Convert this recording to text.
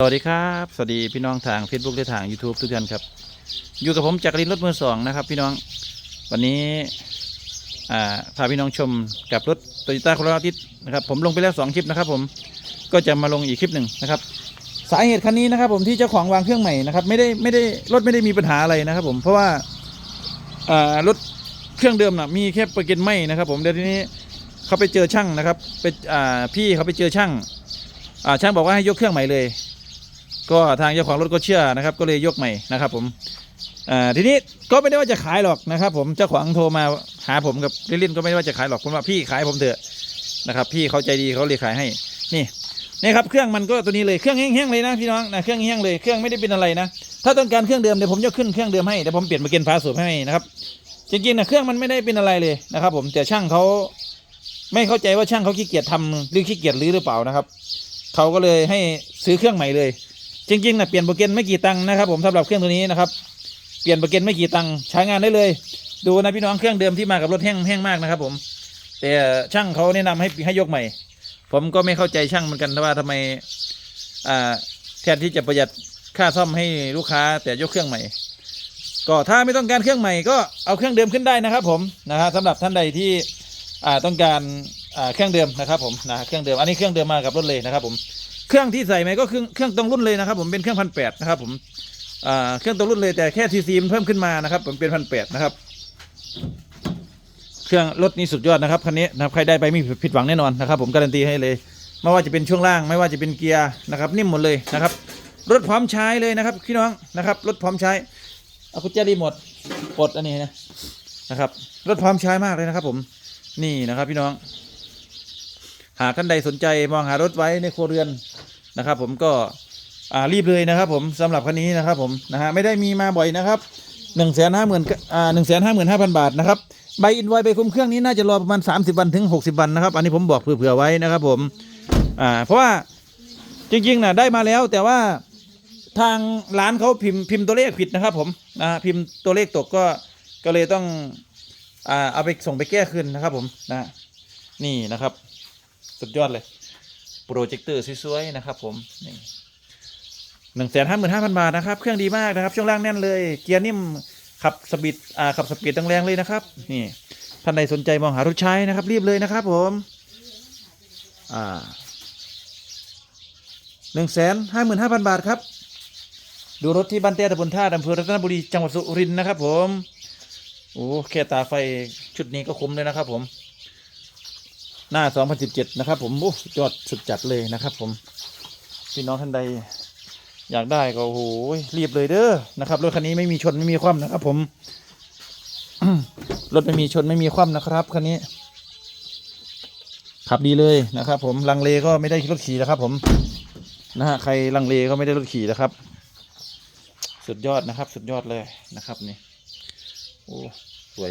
สวัสดีครับ สวัสดีพี่น้องทาง Facebook และทาง YouTube ทุกท่านครับ อยู่กับผมจักรินรถมือสองนะครับ พี่น้องวันนี้พาพี่น้องชมกับรถโตโยต้าโคโรนาติสนะครับผมลงไปแล้วสองคลิปนะครับ ผมก็จะมาลงอีกคลิปหนึ่งนะครับ สาเหตุคันนี้นะครับ ผมที่เจ้าของวางเครื่องใหม่นะครับไม่ได้ไม่ได้รถไม่ได้มีปัญหาอะไรนะครับ ผมเพราะว่ารถเครื่องเดิมนะมีแค่ประกันไหมนะครับ ผมเดี๋ยวทีนี้เขาไปเจอช่างนะครับไปพี่เขาไปเจอช่างช่างบอกว่าให้ยกเครื่องใหม่เลย ก็ทางเจ้าของรถก็เชื่อนะครับ ก็เลยยกใหม่นะครับ ผมทีนี้ก็ไม่ได้ว่าจะขายหรอกนะครับ ผมเจ้าของโทรมาหาผมกับเล่นก็ไม่ได้ว่าจะขายหรอกผมว่าพี่ขายผมเถอะนะครับ พี่เขาใจดีเขาเลยขายให้นี่นี่ครับเครื่องมันก็ตัวนี้เลยเครื่องแห้งๆเลยนะพี่น้องนะเครื่องแห้งเลยเครื่องไม่ได้เป็นอะไรนะถ้าต้องการเครื่องเดิมเดี๋ยวผมจะขึ้นเครื่องเดิมให้เดี๋ยวผมเปลี่ยนมาเกณฑ์ฟ้าสูบให้นะครับจริงๆนะเครื่องมันไม่ได้เป็นอะไรเลยนะครับ ผมแต่ช่างเขาไม่เข้าใจว่าช่างเขาขี้เกียจทำหรือขี้เกียจรื้อหรือเปล่านะครับเขาก็เลยให้ซื้อเครื่องใหม่เลย จริงๆนะเปลี่ยนโปรแกรมไม่กี่ตังค์นะครับ ผมสำหรับเครื่องตัวนี้นะครับ เปลี่ยนโปรแกรมไม่กี่ตังค์ใช้งานได้เลย ดูนะพี่น้องเครื่องเดิมที่มากับรถแห้งแห้งมากนะครับผม แต่ช่างเขาแนะนำให้ให้ยกใหม่ ผมก็ไม่เข้าใจช่างเหมือนกันว่าทำไมอ่าแทนที่จะประหยัดค่าซ่อมให้ลูกค้า แต่ยกเครื่องใหม่ ก็ถ้าไม่ต้องการเครื่องใหม่ก็เอาเครื่องเดิมขึ้นได้นะครับ ผมนะฮะสำหรับท่านใดที่อ่าต้องการอ่าเครื่องเดิมนะครับผมนะเครื่องเดิมอันนี้เครื่องเดิมมากับรถเลยนะครับผม เครื่องที่ใส่ไหมก็เครื่องเครื่องตรงรุ่นเลยนะครับ ผมเป็นเครื่องพันแปดนะครับผมเครื่องตรงรุ่นเลยแต่แค่ทีซีมันเพิ่มขึ้นมานะครับ ผมเป็นพันแปดนะครับ เครื่องรถนี้สุดยอดนะครับคันนี้นะครับใครได้ไปไม่ผิดหวังแน่นอนนะครับ ผมการันตีให้เลย ไม่ว่าจะเป็นช่วงล่างไม่ว่าจะเป็นเกียร์นะครับนิ่มหมดเลยนะครับ รถพร้อมใช้เลยนะครับพี่น้องนะครับ รถพร้อมใช้เอากุญแจรีโมทปลดอันนี้นะนะครับ รถพร้อมใช้มากเลยนะครับ ผมนี่นะครับ พี่น้อง หากท่านใดสนใจมองหารถไว้ในครัวเรือนนะครับ ผมก็รีบเลยนะครับผมสำหรับคันนี้นะครับผมนะฮะไม่ได้มีมาบ่อยนะครับหนึ่งแสนห้าหมื่นอ่าหนึ่งแสนห้าหมื่นห้าพันบาทนะครับใบอินไวไปคุมเครื่องนี้น่าจะรอประมาณสามสิบวันถึงหกสิบวันนะครับ อันนี้ผมบอกเผื่อๆไว้นะครับผมอ่าเพราะว่าจริงๆนะได้มาแล้วแต่ว่าทางร้านเขาพิมพ์พิมพ์ตัวเลขผิดนะครับ ผมนะฮะพิมพ์ตัวเลขตกก็ก็เลยต้องอ่าเอาไปส่งไปแก้คืนนะครับผมนะนี่นะครับ สุดยอดเลย โปรเจคเตอร์สวยๆนะครับผมนี่หนึ่งแสนห้าหมื่นห้าพันบาทนะครับ เครื่องดีมากนะครับ ช่วงล่างแน่นเลย เกียร์นิ่ม ขับสปีดอ่าขับสปีดแรงๆเลยนะครับ นี่ ท่านใดสนใจมองหารถใช้นะครับ รีบเลยนะครับผมอ่าหนึ่งแสนห้าหมื่นห้าพันบาทครับ ดูรถที่บ้านเต้ตะบนท่าอำเภอรัตนบุรีจังหวัดสุรินทร์นะครับผม โอ้แค่ตาไฟชุดนี้ก็คุ้มเลยนะครับผม หน้า 2017 นะครับ ผมโอ้ยอดสุดจัดเลยนะครับ ผมพี่น้องท่านใด อยากได้ก็โอ้โหรีบเลยเด้อนะครับรถคันนี้ไม่มีชนไม่มีคว่ำนะครับ ผมรถไม่มีชนไม่มีคว่ำนะครับคันนี้ขับดีเลยนะครับ ผมลังเลก็ไม่ได้รถขี่นะครับ ผมนะฮะใครลังเลก็ไม่ได้รถขี่นะครับ สุดยอดนะครับ สุดยอดเลยนะครับนี่โอ้